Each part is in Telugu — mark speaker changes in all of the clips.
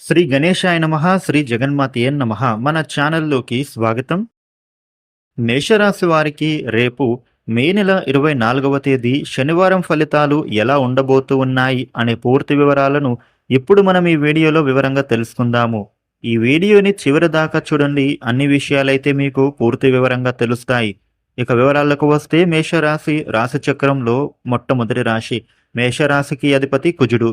Speaker 1: శ్రీ గణేశాయ నమ శ్రీ జగన్మాతయే నమ. మన ఛానల్లోకి స్వాగతం. మేషరాశి వారికి రేపు మే నెల ఇరవై నాలుగవ తేదీ శనివారం ఫలితాలు ఎలా ఉండబోతూ ఉన్నాయి అనే పూర్తి వివరాలను ఇప్పుడు మనం ఈ వీడియోలో వివరంగా తెలుసుకుందాము. ఈ వీడియోని చివరి దాకా చూడండి. అన్ని విషయాలైతే మీకు పూర్తి వివరంగా తెలుస్తాయి. ఇక వివరాలకు వస్తే మేషరాశి రాశి చక్రంలో మొట్టమొదటి రాశి. మేషరాశికి అధిపతి కుజుడు.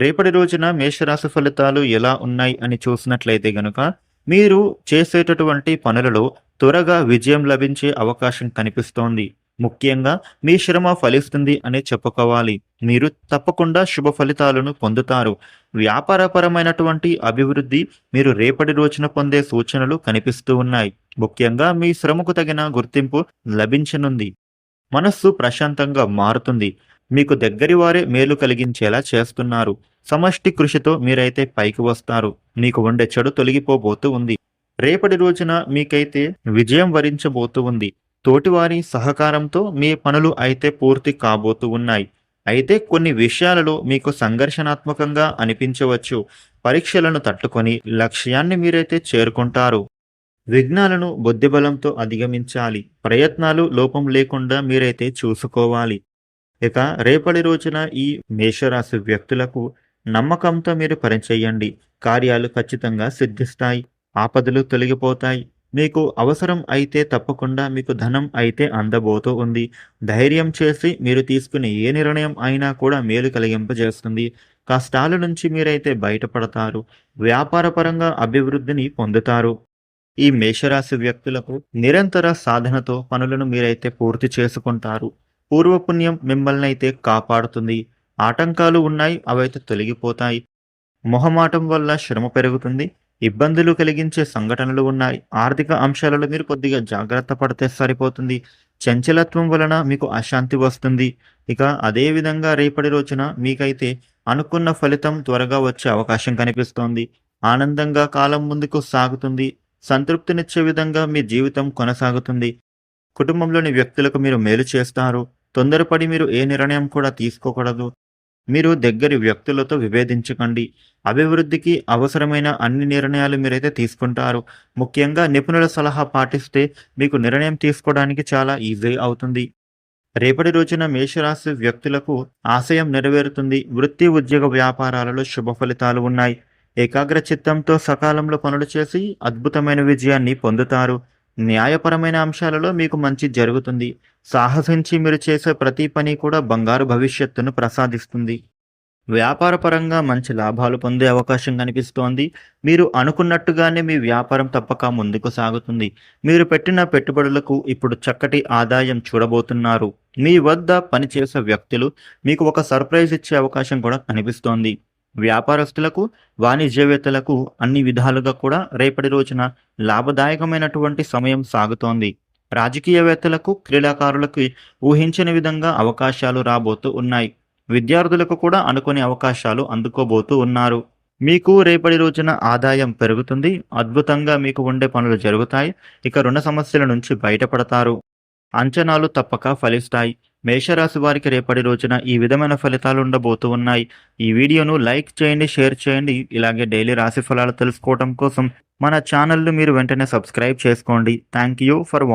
Speaker 1: రేపటి రోజున మేషరాశి ఫలితాలు ఎలా ఉన్నాయి అని చూసినట్లయితే గనుక మీరు చేసేటటువంటి పనులలో త్వరగా విజయం లభించే అవకాశం కనిపిస్తోంది. ముఖ్యంగా మీ శ్రమ ఫలిస్తుంది అని చెప్పుకోవాలి. మీరు తప్పకుండా శుభ ఫలితాలను పొందుతారు. వ్యాపారపరమైనటువంటి అభివృద్ధి మీరు రేపటి రోజున పొందే సూచనలు కనిపిస్తూ ఉన్నాయి. ముఖ్యంగా మీ శ్రమకు తగిన గుర్తింపు లభించనుంది. మనస్సు ప్రశాంతంగా మారుతుంది. మీకు దగ్గరి వారే మేలు కలిగించేలా చేస్తున్నారు. సమష్టి కృషితో మీరైతే పైకి వస్తారు. మీకు ఉండే చెడు తొలగిపోబోతూ ఉంది. రేపటి రోజున మీకైతే విజయం వరించబోతూ ఉంది. తోటివారి సహకారంతో మీ పనులు అయితే పూర్తి కాబోతూ ఉన్నాయి. అయితే కొన్ని విషయాలలో మీకు సంఘర్షణాత్మకంగా అనిపించవచ్చు. పరీక్షలను తట్టుకొని లక్ష్యాన్ని మీరైతే చేరుకుంటారు. విఘ్నాలను బుద్ధిబలంతో అధిగమించాలి. ప్రయత్నాలు లోపం లేకుండా మీరైతే చూసుకోవాలి. ఇక రేపటి రోజున ఈ మేషరాశి వ్యక్తులకు నమ్మకంతో మీరు పనిచేయండి కార్యాలు ఖచ్చితంగా సిద్ధిస్తాయి. ఆపదలు తొలగిపోతాయి. మీకు అవసరం అయితే తప్పకుండా మీకు ధనం అయితే అందబోతూ ఉంది. ధైర్యం చేసి మీరు తీసుకునే ఏ నిర్ణయం అయినా కూడా మేలు కలిగింపజేస్తుంది. కష్టాల నుంచి మీరైతే బయటపడతారు. వ్యాపారపరంగా అభివృద్ధిని పొందుతారు. ఈ మేషరాశి వ్యక్తులకు నిరంతర సాధనతో పనులను మీరైతే పూర్తి చేసుకుంటారు. పూర్వపుణ్యం మిమ్మల్ని అయితే కాపాడుతుంది. ఆటంకాలు ఉన్నాయి అవైతే తొలగిపోతాయి. మొహమాటం వల్ల శ్రమ పెరుగుతుంది. ఇబ్బందులు కలిగించే సంఘటనలు ఉన్నాయి. ఆర్థిక అంశాలలో మీరు కొద్దిగా జాగ్రత్త పడితే సరిపోతుంది. చంచలత్వం వలన మీకు అశాంతి వస్తుంది. ఇక అదేవిధంగా రేపటి రోజున మీకైతే అనుకున్న ఫలితం త్వరగా వచ్చే అవకాశం కనిపిస్తోంది. ఆనందంగా కాలం ముందుకు సాగుతుంది. సంతృప్తినిచ్చే విధంగా మీ జీవితం కొనసాగుతుంది. కుటుంబంలోని వ్యక్తులకు మీరు మేలు చేస్తారు. తొందరపడి మీరు ఏ నిర్ణయం కూడా తీసుకోకూడదు. మీరు దగ్గరి వ్యక్తులతో విభేదించకండి. అభివృద్ధికి అవసరమైన అన్ని నిర్ణయాలు మీరైతే తీసుకుంటారు. ముఖ్యంగా నిపుణుల సలహా పాటిస్తే మీకు నిర్ణయం తీసుకోవడానికి చాలా ఈజీ అవుతుంది. రేపటి రోజున మేషరాశి వ్యక్తులకు ఆశయం నెరవేరుతుంది. వృత్తి ఉద్యోగ వ్యాపారాలలో శుభ ఫలితాలు ఉన్నాయి. ఏకాగ్ర చిత్తంతో సకాలంలో పనులు చేసి అద్భుతమైన విజయాన్ని పొందుతారు. న్యాయపరమైన అంశాలలో మీకు మంచి జరుగుతుంది. సాహసించి మీరు చేసే ప్రతి పని కూడా బంగారు భవిష్యత్తును ప్రసాదిస్తుంది. వ్యాపారపరంగా మంచి లాభాలు పొందే అవకాశం కనిపిస్తోంది. మీరు అనుకున్నట్టుగానే మీ వ్యాపారం తప్పక ముందుకు సాగుతుంది. మీరు పెట్టిన పెట్టుబడులకు ఇప్పుడు చక్కటి ఆదాయం చూడబోతున్నారు. మీ వద్ద పనిచేసే వ్యక్తులు మీకు ఒక సర్ప్రైజ్ ఇచ్చే అవకాశం కూడా కనిపిస్తోంది. వ్యాపారస్తులకు వాణిజ్యవేత్తలకు అన్ని విధాలుగా కూడా రేపటి రోజున లాభదాయకమైనటువంటి సమయం సాగుతోంది. రాజకీయవేత్తలకు క్రీడాకారులకు ఊహించని విధంగా అవకాశాలు రాబోతూ ఉన్నాయి. విద్యార్థులకు కూడా అనుకునే అవకాశాలు అందుకోబోతూ ఉన్నారు. మీకు రేపటి రోజున ఆదాయం పెరుగుతుంది. అద్భుతంగా మీకు ఉండే పనులు జరుగుతాయి. ఇక రుణ సమస్యల నుంచి బయటపడతారు. అంచనాలు తప్పక ఫలిస్తాయి. మేషరాశి వారికి రేపటి రోజున ఈ విధమైన ఫలితాలు ఉండబోతూ ఉన్నాయి. ఈ వీడియోను లైక్ చేయండి షేర్ చేయండి. ఇలాగే డైలీ రాశి ఫలాలు తెలుసుకోవడం కోసం మన ఛానల్ను మీరు వెంటనే సబ్స్క్రైబ్ చేసుకోండి. Thank you for